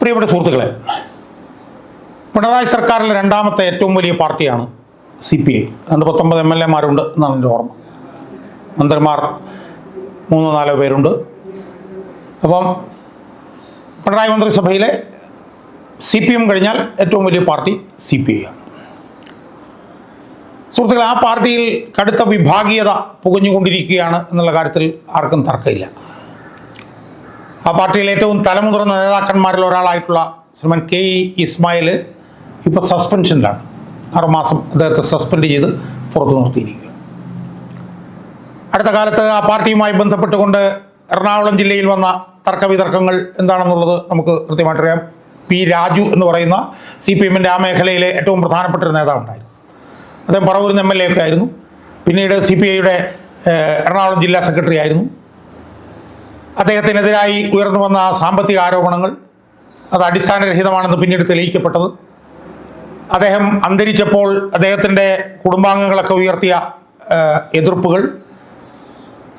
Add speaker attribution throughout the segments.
Speaker 1: പ്രിയപ്പെട്ട സുഹൃത്തുക്കളെ പിണറായി സർക്കാരിലെ രണ്ടാമത്തെ ഏറ്റവും വലിയ പാർട്ടിയാണ് സി പി ഐ. രണ്ട് പത്തൊമ്പത് എം എൽ എമാരുണ്ട് എന്നാണ് എന്റെ ഓർമ്മ. മന്ത്രിമാർ മൂന്നോ നാലോ പേരുണ്ട്. അപ്പം പിണറായി മന്ത്രിസഭയിലെ സി പി എം കഴിഞ്ഞാൽ ഏറ്റവും വലിയ പാർട്ടി സി പി ഐ ആണ്. സുഹൃത്തുക്കളെ ആ പാർട്ടിയിൽ കടുത്ത വിഭാഗീയത പുകഞ്ഞുകൊണ്ടിരിക്കുകയാണ് എന്നുള്ള കാര്യത്തിൽ ആർക്കും തർക്കമില്ല. ആ പാർട്ടിയിലെ ഏറ്റവും തലമുതിർന്ന നേതാക്കന്മാരിൽ ഒരാളായിട്ടുള്ള ശ്രീമാൻ കെ ഇ ഇസ്മായിൽ ഇപ്പോൾ സസ്പെൻഷനിലാണ്. ആറുമാസം അദ്ദേഹത്തെ സസ്പെൻഡ് ചെയ്ത് പുറത്തു നിർത്തിയിരിക്കുക അടുത്ത കാലത്ത് ആ പാർട്ടിയുമായി ബന്ധപ്പെട്ടുകൊണ്ട് എറണാകുളം ജില്ലയിൽ വന്ന തർക്കവിതർക്കങ്ങൾ എന്താണെന്നുള്ളത് നമുക്ക് കൃത്യമായിട്ടറിയാം പി രാജു എന്ന് പറയുന്ന സി പി എമ്മിന്റെ ആ മേഖലയിലെ ഏറ്റവും പ്രധാനപ്പെട്ട ഒരു നേതാവുണ്ടായിരുന്നു. അദ്ദേഹം പറവൂരിൽ എം എൽ എ ഒക്കെ ആയിരുന്നു. പിന്നീട് സി പി ഐയുടെ എറണാകുളം ജില്ലാ സെക്രട്ടറി ആയിരുന്നു. അദ്ദേഹത്തിനെതിരായി ഉയർന്നു വന്ന സാമ്പത്തിക ആരോപണങ്ങൾ അത് അടിസ്ഥാനരഹിതമാണെന്ന് പിന്നീട് തെളിയിക്കപ്പെട്ടത്. അദ്ദേഹം അന്തരിച്ചപ്പോൾ അദ്ദേഹത്തിന്റെ കുടുംബാംഗങ്ങളൊക്കെ ഉയർത്തിയ എതിർപ്പുകൾ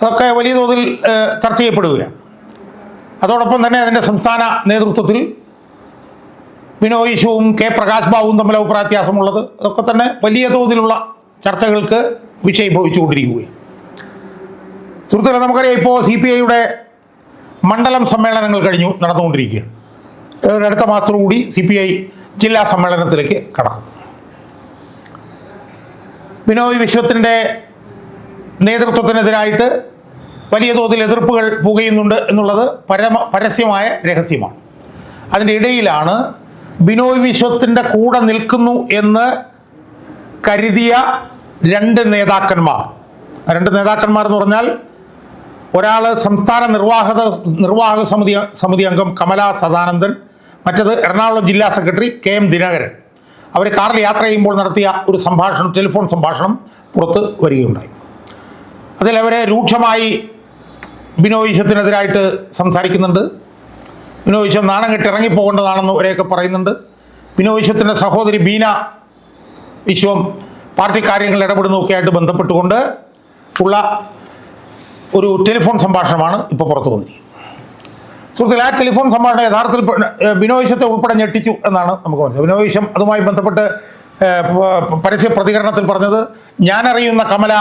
Speaker 1: അതൊക്കെ വലിയ തോതിൽ ചർച്ച ചെയ്യപ്പെടുകയാണ്. അതോടൊപ്പം തന്നെ അതിന്റെ സംസ്ഥാന നേതൃത്വത്തിൽ ബിനോയ് കെ പ്രകാശ് ബാബുവും തമ്മിൽ അഭിപ്രായത്യാസമുള്ളത് അതൊക്കെ തന്നെ വലിയ തോതിലുള്ള ചർച്ചകൾക്ക് വിഷയീഭവിച്ചുകൊണ്ടിരിക്കുകയാണ്. സുഹൃത്തുക്കളെ നമുക്കറിയാം ഇപ്പോൾ സി പി ഐയുടെ മണ്ഡലം സമ്മേളനങ്ങൾ കഴിഞ്ഞു നടന്നുകൊണ്ടിരിക്കുകയാണ്. അടുത്ത മാസത്തോടുകൂടി സി പി ഐ ജില്ലാ സമ്മേളനത്തിലേക്ക് കടക്കും. ബിനോയ് വിശ്വത്തിന്റെ നേതൃത്വത്തിനെതിരായിട്ട് വലിയ തോതിൽ എതിർപ്പുകൾ പുകയുന്നുണ്ട് എന്നുള്ളത് പരമ പരസ്യമായ രഹസ്യമാണ്. അതിന്റെ ഇടയിലാണ് ബിനോയ് വിശ്വത്തിന്റെ കൂടെ നിൽക്കുന്നു എന്ന് കരുതിയ രണ്ട് നേതാക്കന്മാർ. രണ്ട് നേതാക്കന്മാർ എന്ന് പറഞ്ഞാൽ ഒരാൾ സംസ്ഥാന നിർവാഹക നിർവാഹക സമിതി സമിതി അംഗം കമല സദാനന്ദൻ മറ്റത് എറണാകുളം ജില്ലാ സെക്രട്ടറി കെ എം ദിനകരൻ. അവർ കാറിൽ യാത്ര ചെയ്യുമ്പോൾ നടത്തിയ ഒരു സംഭാഷണം ടെലിഫോൺ സംഭാഷണം പുറത്ത് വരികയുണ്ടായി. അതിൽ അവരെ രൂക്ഷമായി ബിനോയിഷത്തിനെതിരായിട്ട് സംസാരിക്കുന്നുണ്ട്. ബിനോയിഷം നാണം കെട്ട് ഇറങ്ങിപ്പോകേണ്ടതാണെന്ന് അവരെയൊക്കെ പറയുന്നുണ്ട്. ബിനോയിഷത്തിന്റെ സഹോദരി ബീന വിശ്വം പാർട്ടി കാര്യങ്ങൾ ഇടപെടുന്നതൊക്കെ ആയിട്ട് ബന്ധപ്പെട്ടുകൊണ്ട് ഉള്ള ഒരു ടെലിഫോൺ സംഭാഷണമാണ് ഇപ്പോൾ പുറത്തു വന്നിരിക്കുന്നത്. സുഹൃത്തുക്കളെ ആ ടെലിഫോൺ സംഭാഷണം യഥാർത്ഥത്തിൽ ബിനോയിശത്തെ ഉൾപ്പെടെ ഞെട്ടിച്ചു എന്നാണ് നമുക്ക് മനസ്സിലായത് ബിനോയിശം അതുമായി ബന്ധപ്പെട്ട് പരസ്യ പ്രതികരണത്തിൽ പറഞ്ഞത് ഞാനറിയുന്ന കമല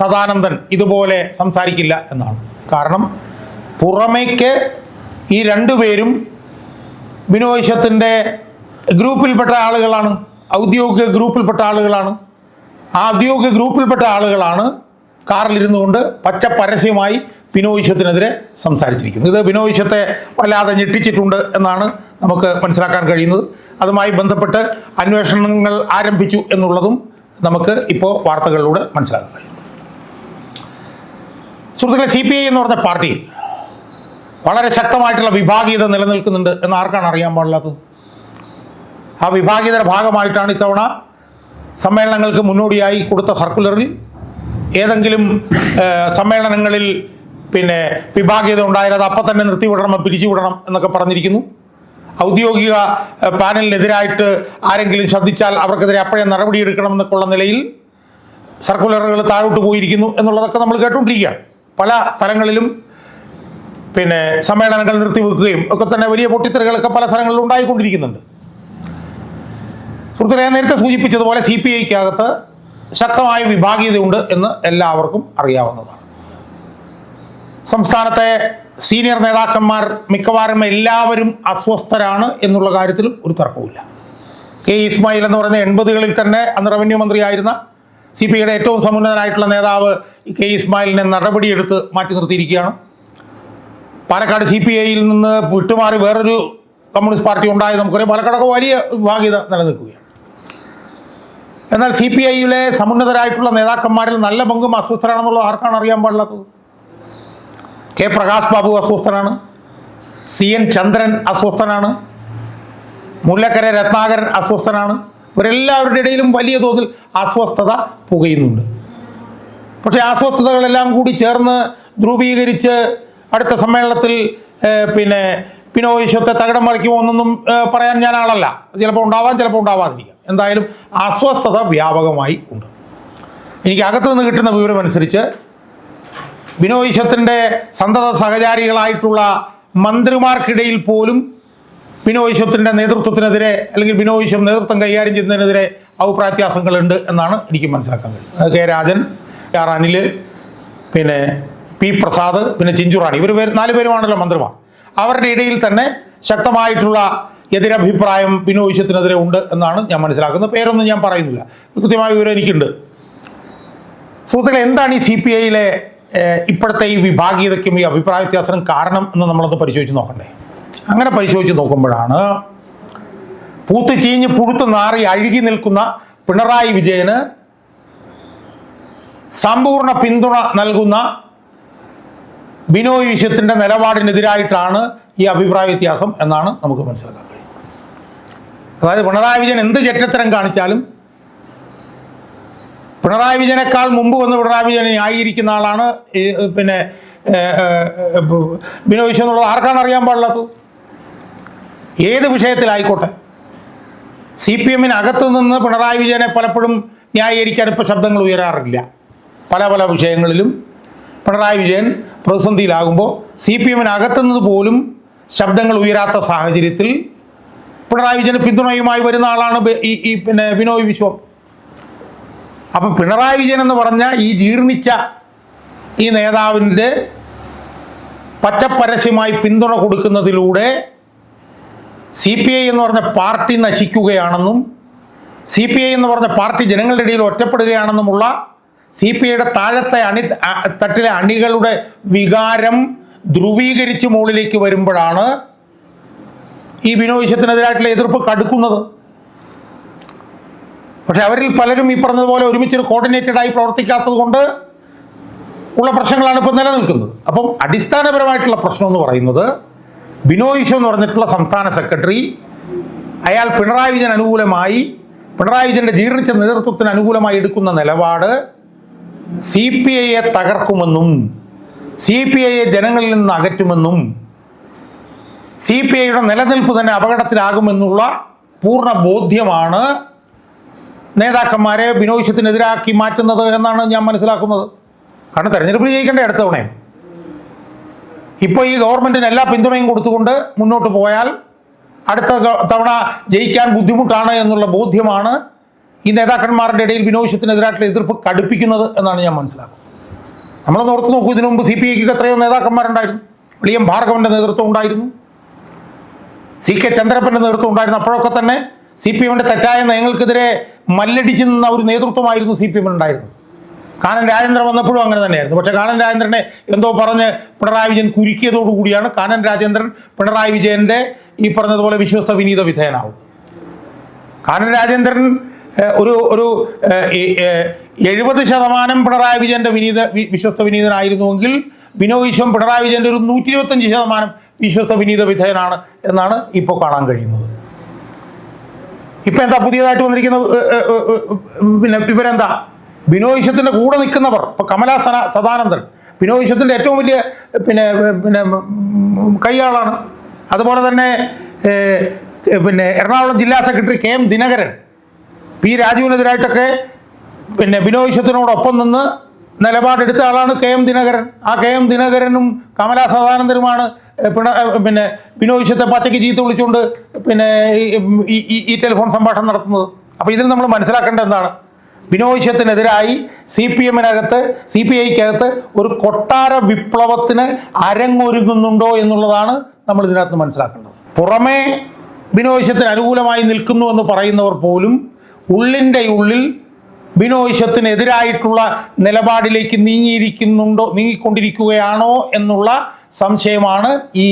Speaker 1: സദാനന്ദൻ ഇതുപോലെ സംസാരിക്കില്ല എന്നാണ്. കാരണം പുറമേക്ക് ഈ രണ്ടുപേരും ബിനോയിശത്തിന്റെ ഗ്രൂപ്പിൽപ്പെട്ട ആളുകളാണ് ഔദ്യോഗിക ഗ്രൂപ്പിൽപ്പെട്ട ആളുകളാണ്. ആ ഔദ്യോഗിക ഗ്രൂപ്പിൽപ്പെട്ട ആളുകളാണ് കാറിലിരുന്നു കൊണ്ട് പച്ച പരസ്യമായി ബിനോയിഷത്തിനെതിരെ സംസാരിച്ചിരിക്കുന്നത് ഇത് ബിനോയിഷത്തെ വല്ലാതെ ഞെട്ടിച്ചിട്ടുണ്ട് എന്നാണ് നമുക്ക് മനസ്സിലാക്കാൻ കഴിയുന്നത്. അതുമായി ബന്ധപ്പെട്ട് അന്വേഷണങ്ങൾ ആരംഭിച്ചു എന്നുള്ളതും നമുക്ക് ഇപ്പോൾ വാർത്തകളിലൂടെ മനസ്സിലാക്കാൻ കഴിയും. സുഹൃത്തുക്കളെ സി പി ഐ എന്ന് പറഞ്ഞ പാർട്ടി വളരെ ശക്തമായിട്ടുള്ള വിഭാഗീയത നിലനിൽക്കുന്നുണ്ട് എന്ന് ആർക്കാണ് അറിയാൻ പാടില്ലാത്തത്? ആ വിഭാഗീയതയുടെ ഭാഗമായിട്ടാണ് ഇത്തവണ സമ്മേളനങ്ങൾക്ക് മുന്നോടിയായി കൊടുത്ത സർക്കുലറിൽ ഏതെങ്കിലും സമ്മേളനങ്ങളിൽ പിന്നെ വിഭാഗീയത ഉണ്ടായാലത് അപ്പം തന്നെ നിർത്തിവിടണം പിരിച്ചുവിടണം എന്നൊക്കെ പറഞ്ഞിരിക്കുന്നു. ഔദ്യോഗിക പാനലിനെതിരായിട്ട് ആരെങ്കിലും ശ്രദ്ധിച്ചാൽ അവർക്കെതിരെ അപ്പോഴേ നടപടിയെടുക്കണം എന്നൊക്കെയുള്ള നിലയിൽ സർക്കുലറുകൾ താഴോട്ട് പോയിരിക്കുന്നു എന്നുള്ളതൊക്കെ നമ്മൾ കേട്ടുകൊണ്ടിരിക്കുകയാണ്. പല തലങ്ങളിലും പിന്നെ സമ്മേളനങ്ങൾ നിർത്തിവെക്കുകയും ഒക്കെ തന്നെ വലിയ പൊട്ടിത്തെറികളൊക്കെ പല സ്ഥലങ്ങളിലും ഉണ്ടായിക്കൊണ്ടിരിക്കുന്നുണ്ട്. സുഹൃത്തുക്കളെ നേരത്തെ സൂചിപ്പിച്ചതുപോലെ സി പി ഐക്കകത്ത് ശക്തമായ വിഭാഗീയതയുണ്ട് എന്ന് എല്ലാവർക്കും അറിയാവുന്നതാണ്. സംസ്ഥാനത്തെ സീനിയർ നേതാക്കന്മാർ മിക്കവാറും എല്ലാവരും അസ്വസ്ഥരാണ് എന്നുള്ള കാര്യത്തിലും ഒരു തർക്കവുമില്ല. കെ ഇസ്മായിൽ എന്ന് പറയുന്ന എൺപതുകളിൽ തന്നെ അന്ന് റവന്യൂ മന്ത്രിയായിരുന്ന സി പി ഐയുടെ ഏറ്റവും സമുന്നതനായിട്ടുള്ള നേതാവ് കെ ഇസ്മായിലിനെ നടപടിയെടുത്ത് മാറ്റി നിർത്തിയിരിക്കുകയാണ്. പാലക്കാട് സി പി ഐയിൽ നിന്ന് വിട്ടുമാറി വേറൊരു കമ്മ്യൂണിസ്റ്റ് പാർട്ടി ഉണ്ടായത് നമുക്കറിയാം. പാലക്കാടൊക്കെ വലിയ വിഭാഗീയത നിലനിൽക്കുകയാണ്. എന്നാൽ സി പി ഐയിലെ സമുന്നതരായിട്ടുള്ള നേതാക്കന്മാരിൽ നല്ല പങ്കും അസ്വസ്ഥരാണെന്നുള്ളത് ആർക്കാണ് അറിയാൻ പാടില്ലാത്തത്? കെ പ്രകാശ് ബാബു അസ്വസ്ഥനാണ്. സി എൻ ചന്ദ്രൻ അസ്വസ്ഥനാണ്. മുല്ലക്കര രത്നാകരൻ അസ്വസ്ഥനാണ്. ഇവരെല്ലാവരുടെ ഇടയിലും വലിയ തോതിൽ അസ്വസ്ഥത പുകയുന്നുണ്ട്. പക്ഷേ അസ്വസ്ഥതകളെല്ലാം കൂടി ചേർന്ന് ധ്രുവീകരിച്ച് അടുത്ത സമ്മേളനത്തിൽ പിന്നെ പിന്നെ പിനോയിശ്വത്തെ തകിടം മറിക്കുമോ എന്നൊന്നും പറയാൻ ഞാൻ ആളല്ല. ചിലപ്പോൾ ഉണ്ടാവാം ചിലപ്പോൾ ഉണ്ടാവാതിരിക്കാം. എന്തായാലും അസ്വസ്ഥത വ്യാപകമായി ഉണ്ട്. എനിക്ക് അകത്തു നിന്ന് കിട്ടുന്ന വിവരമനുസരിച്ച് ബിനോയിശത്തിന്റെ സന്തത സഹചാരികളായിട്ടുള്ള മന്ത്രിമാർക്കിടയിൽ പോലും ബിനോയിശത്തിന്റെ നേതൃത്വത്തിനെതിരെ അല്ലെങ്കിൽ ബിനോയിശം നേതൃത്വം കൈകാര്യം ചെയ്യുന്നതിനെതിരെ അഭിപ്രായത്യാസങ്ങളുണ്ട് എന്നാണ് എനിക്ക് മനസ്സിലാക്കാൻ കഴിയുന്നത്. കെ രാജൻ ആർ അനിൽ പിന്നെ പി പ്രസാദ് പിന്നെ ചിഞ്ചുറാണി. ഇവർ പേര് നാല് പേരുമാണല്ലോ മന്ത്രിമാർ. അവരുടെ ഇടയിൽ തന്നെ ശക്തമായിട്ടുള്ള എതിരഭിപ്രായം ബിനോയ് വിശ്വത്തിനെതിരെ ഉണ്ട് എന്നാണ് ഞാൻ മനസ്സിലാക്കുന്നത്. പേരൊന്നും ഞാൻ പറയുന്നില്ല. കൃത്യമായ വിവരം എനിക്കുണ്ട്. സുഹൃത്തുക്കളെ എന്താണ് ഈ സി പി ഐയിലെ ഇപ്പോഴത്തെ ഈ വിഭാഗീയതയ്ക്കും ഈ അഭിപ്രായ വ്യത്യാസത്തിനും കാരണം എന്ന് നമ്മളൊന്ന് പരിശോധിച്ച് നോക്കണ്ടേ? അങ്ങനെ പരിശോധിച്ച് നോക്കുമ്പോഴാണ് പൂത്ത് ചീഞ്ഞ് പുഴുത്ത് നാറി അഴുകി നിൽക്കുന്ന പിണറായി വിജയന് സമ്പൂർണ പിന്തുണ നൽകുന്ന ബിനോയ് വിശ്വത്തിന്റെ നിലപാടിനെതിരായിട്ടാണ് ഈ അഭിപ്രായ വ്യത്യാസം എന്നാണ് നമുക്ക് മനസ്സിലാക്കാൻ അതായത് പിണറായി വിജയൻ എന്ത് ചെറ്റത്തരം കാണിച്ചാലും പിണറായി വിജയനേക്കാൾ മുമ്പ് വന്ന് പിണറായി വിജയനെ ന്യായീകരിക്കുന്ന ആളാണ് പിന്നെ ബിനോയ് വിശ്വം എന്നുള്ളത് ആർക്കാണ് അറിയാൻ പാടില്ലാത്തത് ഏത് വിഷയത്തിലായിക്കോട്ടെ? സി പി എമ്മിന് അകത്ത് നിന്ന് പിണറായി വിജയനെ പലപ്പോഴും ന്യായീകരിക്കാൻ ഇപ്പോൾ ശബ്ദങ്ങൾ ഉയരാറില്ല. പല പല വിഷയങ്ങളിലും പിണറായി വിജയൻ പ്രതിസന്ധിയിലാകുമ്പോൾ സി പി എമ്മിന് അകത്തുനിന്ന് പോലും ശബ്ദങ്ങൾ ഉയരാത്ത സാഹചര്യത്തിൽ പിണറായി വിജയന് പിന്തുണയുമായി വരുന്ന ആളാണ് ഈ പിന്നെ ബിനോയ് വിശ്വം. അപ്പം പിണറായി വിജയൻ എന്ന് പറഞ്ഞ ഈ ജീർണിച്ച ഈ നേതാവിന്റെ പച്ചപ്പരസ്യമായി പിന്തുണ കൊടുക്കുന്നതിലൂടെ സി പി ഐ എന്ന് പറഞ്ഞ പാർട്ടി നശിക്കുകയാണെന്നും സി പി ഐ എന്ന് പറഞ്ഞ പാർട്ടി ജനങ്ങളുടെ ഇടയിൽ ഒറ്റപ്പെടുകയാണെന്നുമുള്ള സി പി ഐയുടെ താഴത്തെ അണി തട്ടിലെ അണികളുടെ വികാരം ധ്രുവീകരിച്ച് മുകളിലേക്ക് വരുമ്പോഴാണ് ഈ വിനോവിശ്യത്തിനെതിരായിട്ടുള്ള എതിർപ്പ് കടുക്കുന്നത്. പക്ഷെ അവരിൽ പലരും ഈ പറഞ്ഞതുപോലെ ഒരുമിച്ച് കോർഡിനേറ്റഡ് ആയി പ്രവർത്തിക്കാത്തത് കൊണ്ട് ഉള്ള പ്രശ്നങ്ങളാണ് ഇപ്പോൾ നിലനിൽക്കുന്നത്. അപ്പം അടിസ്ഥാനപരമായിട്ടുള്ള പ്രശ്നം എന്ന് പറയുന്നത് ബിനോയ് വിശ്വം എന്ന് പറഞ്ഞിട്ടുള്ള സംസ്ഥാന സെക്രട്ടറി അയാൾ പിണറായി വിജയൻ അനുകൂലമായി പിണറായി വിജയന്റെ ജീർണിച്ച നേതൃത്വത്തിന് അനുകൂലമായി എടുക്കുന്ന നിലപാട് സി പി ഐയെ തകർക്കുമെന്നും സി പി ഐയെ ജനങ്ങളിൽ നിന്ന് അകറ്റുമെന്നും സി പി ഐയുടെ നിലനിൽപ്പ് തന്നെ അപകടത്തിലാകുമെന്നുള്ള പൂർണ ബോധ്യമാണ് നേതാക്കന്മാരെ ബിനോയിഷ്യത്തിനെതിരാക്കി മാറ്റുന്നത് എന്നാണ് ഞാൻ മനസ്സിലാക്കുന്നത്. കാരണം തെരഞ്ഞെടുപ്പ് ജയിക്കേണ്ട അടുത്ത തവണയും. ഇപ്പോൾ ഈ ഗവൺമെന്റിന് എല്ലാ പിന്തുണയും കൊടുത്തുകൊണ്ട് മുന്നോട്ട് പോയാൽ അടുത്ത തവണ ജയിക്കാൻ ബുദ്ധിമുട്ടാണ് എന്നുള്ള ബോധ്യമാണ് ഈ നേതാക്കന്മാരുടെ ഇടയിൽ വിനോദത്തിനെതിരായിട്ടുള്ള എതിർപ്പ് കടുപ്പിക്കുന്നത് എന്നാണ് ഞാൻ മനസ്സിലാക്കുന്നത്. നമ്മളൊന്ന് ഓർത്ത് നോക്കൂ ഇതിനു മുമ്പ് സി പി ഐക്ക് എത്രയോ നേതാക്കന്മാരുണ്ടായിരുന്നു. വിളിയം ഭാർഗവന്റെ നേതൃത്വം ഉണ്ടായിരുന്നു. സി കെ ചന്ദ്രപ്പന്റെ നേതൃത്വം ഉണ്ടായിരുന്നു. അപ്പോഴൊക്കെ തന്നെ സി പി എമ്മിന്റെ തെറ്റായ നയങ്ങൾക്കെതിരെ മല്ലടിച്ചു നിന്ന ഒരു നേതൃത്വമായിരുന്നു സി പി എമ്മിനുണ്ടായിരുന്നത് കാനൻ രാജേന്ദ്രൻ വന്നപ്പോഴും അങ്ങനെ തന്നെയായിരുന്നു. പക്ഷേ കാനൻ രാജേന്ദ്രനെ എന്തോ പറഞ്ഞ് പിണറായി വിജയൻ കുരുക്കിയതോടുകൂടിയാണ് കാനൻ രാജേന്ദ്രൻ പിണറായി വിജയന്റെ ഈ പറഞ്ഞതുപോലെ വിശ്വസ്ത വിനീത വിധേയനാവും. കാനൻ രാജേന്ദ്രൻ ഒരു ഒരു എഴുപത് ശതമാനം പിണറായി വിജയന്റെ വിനീത വിശ്വസ്ത വിനീതനായിരുന്നുവെങ്കിൽ വിനോദ് വിശ്വം പിണറായി വിജയന്റെ ഒരു നൂറ്റി ഇരുപത്തഞ്ച് ശതമാനം വിശ്വസ്ത വിനീത വിധേയനാണ് എന്നാണ് ഇപ്പോൾ കാണാൻ കഴിയുന്നത്. ഇപ്പൊ എന്താ പുതിയതായിട്ട് വന്നിരിക്കുന്ന പിന്നെ ഇവരെന്താ? ബിനോയിഷത്തിന്റെ കൂടെ നിൽക്കുന്നവർ ഇപ്പൊ കമലാ സന സദാനന്ദൻ. ബിനോയിഷത്തിന്റെ ഏറ്റവും വലിയ പിന്നെ പിന്നെ കൈയാളാണ്. അതുപോലെ തന്നെ പിന്നെ എറണാകുളം ജില്ലാ secretary K M Dinakaran. P രാജുവിനെതിരായിട്ടൊക്കെ പിന്നെ ബിനോയിഷത്തിനോടൊപ്പം നിന്ന് നിലപാടെടുത്ത ആളാണ് കെ എം ദിനകരൻ. ആ കെ എം ദിനകരനും കമലാ സദാനന്ദനുമാണ് പിണ പിന്നെ പിന്നെ വിശ്വത്തെ പച്ചയ്ക്ക് ചീത്ത വിളിച്ചുകൊണ്ട് പിന്നെ ഈ- ടെലിഫോൺ സംഭാഷണം നടത്തുന്നത്. അപ്പോൾ ഇതിൽ നമ്മൾ മനസ്സിലാക്കേണ്ടത് എന്താണ്? ബിനോയിഷത്തിനെതിരായി സി പി എമ്മിനകത്ത് സി പി ഐക്കകത്ത് ഒരു കൊട്ടാര വിപ്ലവത്തിന് അരങ്ങൊരുങ്ങുന്നുണ്ടോ എന്നുള്ളതാണ് നമ്മൾ ഇതിനകത്ത് മനസ്സിലാക്കേണ്ടത്. പുറമേ ബിനോയിഷത്തിന് അനുകൂലമായി നിൽക്കുന്നു എന്ന് പറയുന്നവർ പോലും ഉള്ളിന്റെ ഉള്ളിൽ ബിനോയിഷത്തിനെതിരായിട്ടുള്ള നിലപാടിലേക്ക് നീങ്ങിയിരിക്കുന്നുണ്ടോ നീങ്ങിക്കൊണ്ടിരിക്കുകയാണോ എന്നുള്ള സംശയമാണ് ഈ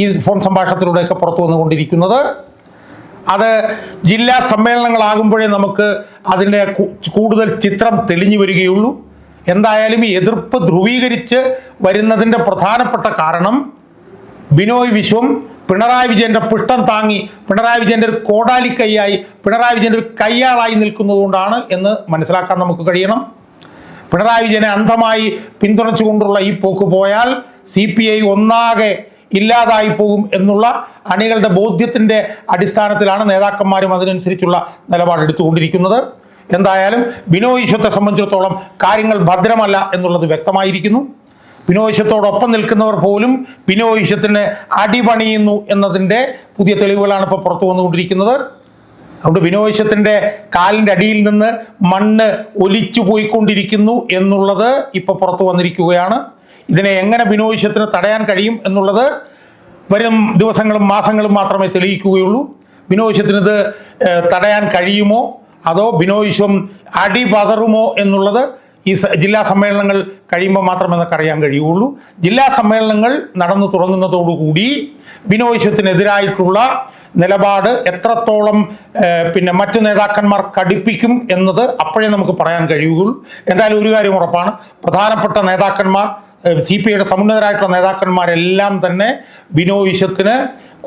Speaker 1: ഈ ഫോൺ സംഭാഷണത്തിലൂടെയൊക്കെ പുറത്തു വന്നുകൊണ്ടിരിക്കുന്നത്. അത് ജില്ലാ സമ്മേളനങ്ങളാകുമ്പോഴേ നമുക്ക് അതിന്റെ കൂടുതൽ ചിത്രം തെളിഞ്ഞു വരികയുള്ളൂ. എന്തായാലും ഈ എതിർപ്പ് ധ്രുവീകരിച്ച് വരുന്നതിന്റെ പ്രധാനപ്പെട്ട കാരണം ബിനോയ് വിശ്വം പിണറായി വിജയന്റെ പിഷ്ടം താങ്ങി പിണറായി വിജയന്റെ ഒരു കോടാലി കൈയായി പിണറായി വിജയന്റെ ഒരു കയ്യാളായി നിൽക്കുന്നതുകൊണ്ടാണ് എന്ന് മനസ്സിലാക്കാൻ നമുക്ക് കഴിയണം. പിണറായി വിജയനെ അന്ധമായി പിന്തുണച്ചുകൊണ്ടുള്ള ഈ പോക്ക് പോയാൽ സി പി ഐ ഒന്നാകെ ഇല്ലാതായി പോകും എന്നുള്ള അണികളുടെ ബോധ്യത്തിന്റെ അടിസ്ഥാനത്തിലാണ് നേതാക്കന്മാരും അതിനനുസരിച്ചുള്ള നിലപാടെടുത്തുകൊണ്ടിരിക്കുന്നത് എന്തായാലും ബിനോയ് ഈശ്വത്തെ സംബന്ധിച്ചിടത്തോളം കാര്യങ്ങൾ ഭദ്രമല്ല എന്നുള്ളത് വ്യക്തമായിരിക്കുന്നു. ബിനോയ് നിൽക്കുന്നവർ പോലും ബിനോയ് അടിപണിയുന്നു എന്നതിന്റെ പുതിയ തെളിവുകളാണ് ഇപ്പോൾ പുറത്തു വന്നുകൊണ്ടിരിക്കുന്നത്. അതുകൊണ്ട് ബിനോയ് കാലിന്റെ അടിയിൽ നിന്ന് മണ്ണ് ഒലിച്ചു പോയിക്കൊണ്ടിരിക്കുന്നു എന്നുള്ളത് ഇപ്പോൾ പുറത്തു വന്നിരിക്കുകയാണ്. ഇതിനെ എങ്ങനെ ബിനോയ് തടയാൻ കഴിയും എന്നുള്ളത് വരും ദിവസങ്ങളും മാസങ്ങളും മാത്രമേ തെളിയിക്കുകയുള്ളൂ. ബിനോയ്ഷത്തിന് ഇത് തടയാൻ കഴിയുമോ? അതോ ബിനോയ്ഷം അടി പതറുമോ എന്നുള്ളത് ഈ ജില്ലാ സമ്മേളനങ്ങൾ കഴിയുമ്പോൾ മാത്രമേ നമുക്ക് അറിയാൻ കഴിയുള്ളൂ ജില്ലാ സമ്മേളനങ്ങൾ നടന്നു തുടങ്ങുന്നതോടുകൂടി ബിനോയ്ഷത്തിനെതിരായിട്ടുള്ള നിലപാട് എത്രത്തോളം പിന്നെ മറ്റു നേതാക്കന്മാർ കടുപ്പിക്കും എന്നത് അപ്പോഴേ നമുക്ക് പറയാൻ കഴിയുകയുള്ളൂ. എന്തായാലും ഒരു കാര്യം ഉറപ്പാണ്. പ്രധാനപ്പെട്ട നേതാക്കന്മാർ സി പി ഐയുടെ സമുന്നതരായിട്ടുള്ള നേതാക്കന്മാരെല്ലാം തന്നെ ബിനോയിഷത്തിന്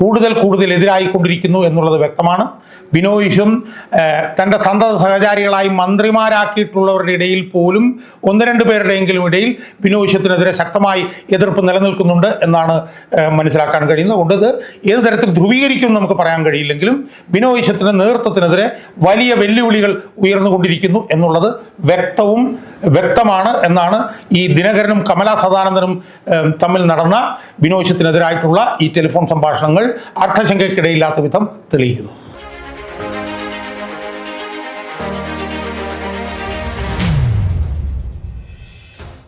Speaker 1: കൂടുതൽ കൂടുതൽ എതിരായിക്കൊണ്ടിരിക്കുന്നു എന്നുള്ളത് വ്യക്തമാണ്. ബിനോയിഷും തന്റെ സന്തത സഹചാരികളായി മന്ത്രിമാരാക്കിയിട്ടുള്ളവരുടെ ഇടയിൽ പോലും ഒന്ന് രണ്ട് പേരുടെയെങ്കിലും ഇടയിൽ ബിനോയിഷത്തിനെതിരെ ശക്തമായി എതിർപ്പ് നിലനിൽക്കുന്നുണ്ട് എന്നാണ് മനസ്സിലാക്കാൻ കഴിയുന്നത്. അതുകൊണ്ട് ഇത് ഏത് തരത്തിൽ ധ്രുവീകരിക്കും നമുക്ക് പറയാൻ കഴിയില്ലെങ്കിലും ബിനോയിഷത്തിന്റെ നേതൃത്വത്തിനെതിരെ വലിയ വെല്ലുവിളികൾ ഉയർന്നുകൊണ്ടിരിക്കുന്നു എന്നുള്ളത് വ്യക്തവും വ്യക്തമാണ് എന്നാണ് ഈ ദിനകരനും കമലാ സദാനന്ദനും തമ്മിൽ നടന്ന ബിനോയിഷത്തിനെതിരായിട്ടുള്ള ഈ ടെലിഫോൺ സംഭാഷണങ്ങൾ അർത്ഥശങ്കയ്ക്കിടയില്ലാത്ത വിധം തെളിയിക്കുന്നു